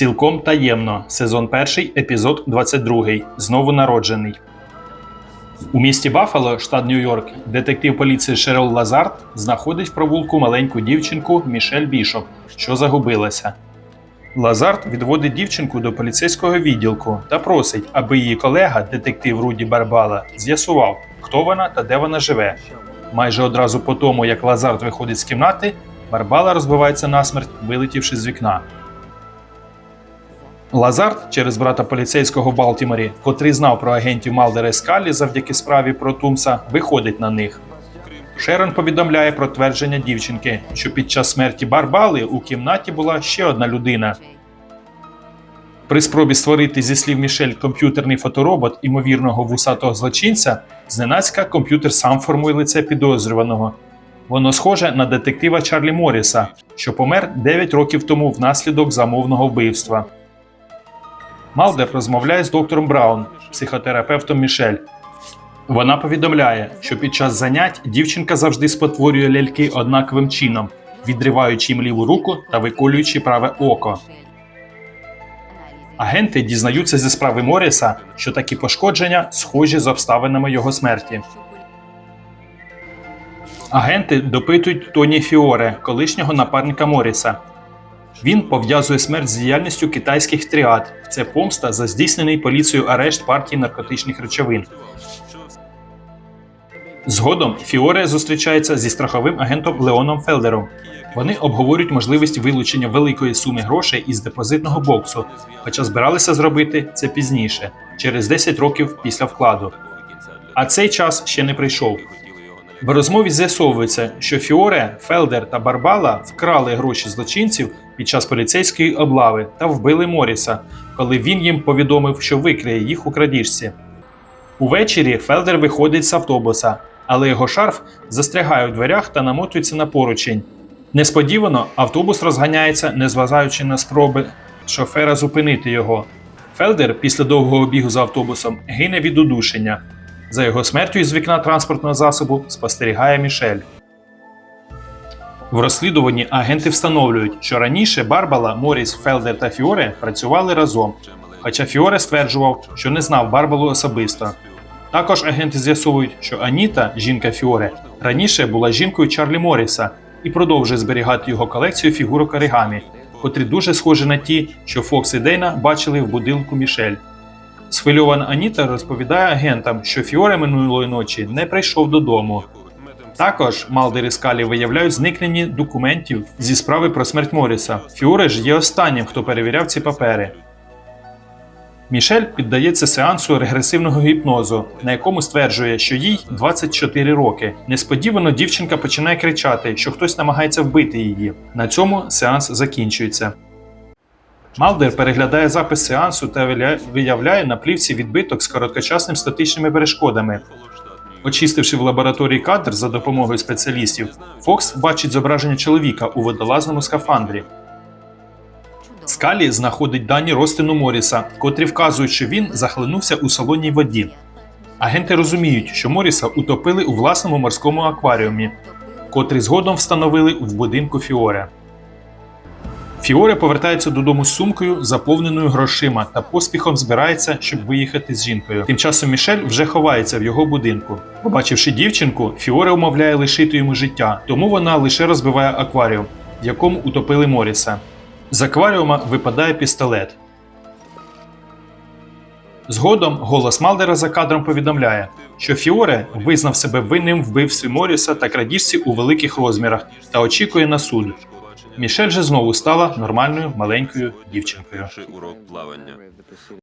Цілком таємно. Сезон 1, епізод 22. Знову народжений. У місті Баффало, штат Нью-Йорк, детектив поліції Шерол Лазард знаходить в провулку маленьку дівчинку Мішель Бішоп, що загубилася. Лазард відводить дівчинку до поліцейського відділку та просить, аби її колега, детектив Руді Барбала, з'ясував, хто вона та де вона живе. Майже одразу по тому, як Лазард виходить з кімнати, Барбала розбивається насмерть, вилетівши з вікна. Лазард через брата поліцейського Балтіморі, котрий знав про агентів Малдера і Скалі завдяки справі про Тумса, виходить на них. Шерон повідомляє про твердження дівчинки, що під час смерті Барбали у кімнаті була ще одна людина. При спробі створити зі слів Мішель комп'ютерний фоторобот імовірного вусатого злочинця, зненацька комп'ютер сам формує лице підозрюваного. Воно схоже на детектива Чарлі Морріса, що помер 9 років тому внаслідок замовного вбивства. Малдер розмовляє з доктором Браун, психотерапевтом Мішель. Вона повідомляє, що під час занять дівчинка завжди спотворює ляльки однаковим чином, відриваючи їм ліву руку та виколюючи праве око. Агенти дізнаються зі справи Моріса, що такі пошкодження схожі з обставинами його смерті. Агенти допитують Тоні Фіоре, колишнього напарника Моріса. Він пов'язує смерть з діяльністю китайських тріад. Це помста за здійснений поліцією арешт партії наркотичних речовин. Згодом Фіоре зустрічається зі страховим агентом Леоном Фелдером. Вони обговорюють можливість вилучення великої суми грошей із депозитного боксу, хоча збиралися зробити це пізніше, через 10 років після вкладу. А цей час ще не прийшов. В розмові з'ясовується, що Фіоре, Фелдер та Барбала вкрали гроші злочинців під час поліцейської облави та вбили Моріса, коли він їм повідомив, що викриє їх у крадіжці. Увечері Фелдер виходить з автобуса, але його шарф застрягає у дверях та намотується на поручень. Несподівано автобус розганяється, незважаючи на спроби шофера зупинити його. Фелдер після довгого бігу за автобусом гине від удушення. За його смертю із вікна транспортного засобу спостерігає Мішель. В розслідуванні агенти встановлюють, що раніше Барбала, Моріс, Фелдер та Фіоре працювали разом, хоча Фіоре стверджував, що не знав Барбалу особисто. Також агенти з'ясовують, що Аніта, жінка Фіоре, раніше була жінкою Чарлі Моріса і продовжує зберігати його колекцію фігурок оригамі, котрі дуже схожі на ті, що Фокс і Дейна бачили в будинку Мішель. Схвильована Аніта розповідає агентам, що Фіоре минулої ночі не прийшов додому. Також Малдер і Скалі виявляють зникнені документів зі справи про смерть Моріса. Фіоре ж є останнім, хто перевіряв ці папери. Мішель піддається сеансу регресивного гіпнозу, на якому стверджує, що їй 24 роки. Несподівано дівчинка починає кричати, що хтось намагається вбити її. На цьому сеанс закінчується. Малдер переглядає запис сеансу та виявляє на плівці відбиток з короткочасними статичними перешкодами. Очистивши в лабораторії кадр за допомогою спеціалістів, Фокс бачить зображення чоловіка у водолазному скафандрі. Скалі знаходить дані розтину Моріса, котрі вказують, що він захлинувся у солоній воді. Агенти розуміють, що Моріса утопили у власному морському акваріумі, котрий згодом встановили в будинку Фіоре. Фіоре повертається додому з сумкою, заповненою грошима, та поспіхом збирається, щоб виїхати з жінкою. Тим часом Мішель вже ховається в його будинку. Побачивши дівчинку, Фіоре умовляє лишити йому життя, тому вона лише розбиває акваріум, в якому утопили Моріса. З акваріума випадає пістолет. Згодом голос Малдера за кадром повідомляє, що Фіоре визнав себе винним вбивстві Моріса та крадіжці у великих розмірах та очікує на суд. Мішель же знову стала нормальною маленькою дівчинкою. Урок плавання.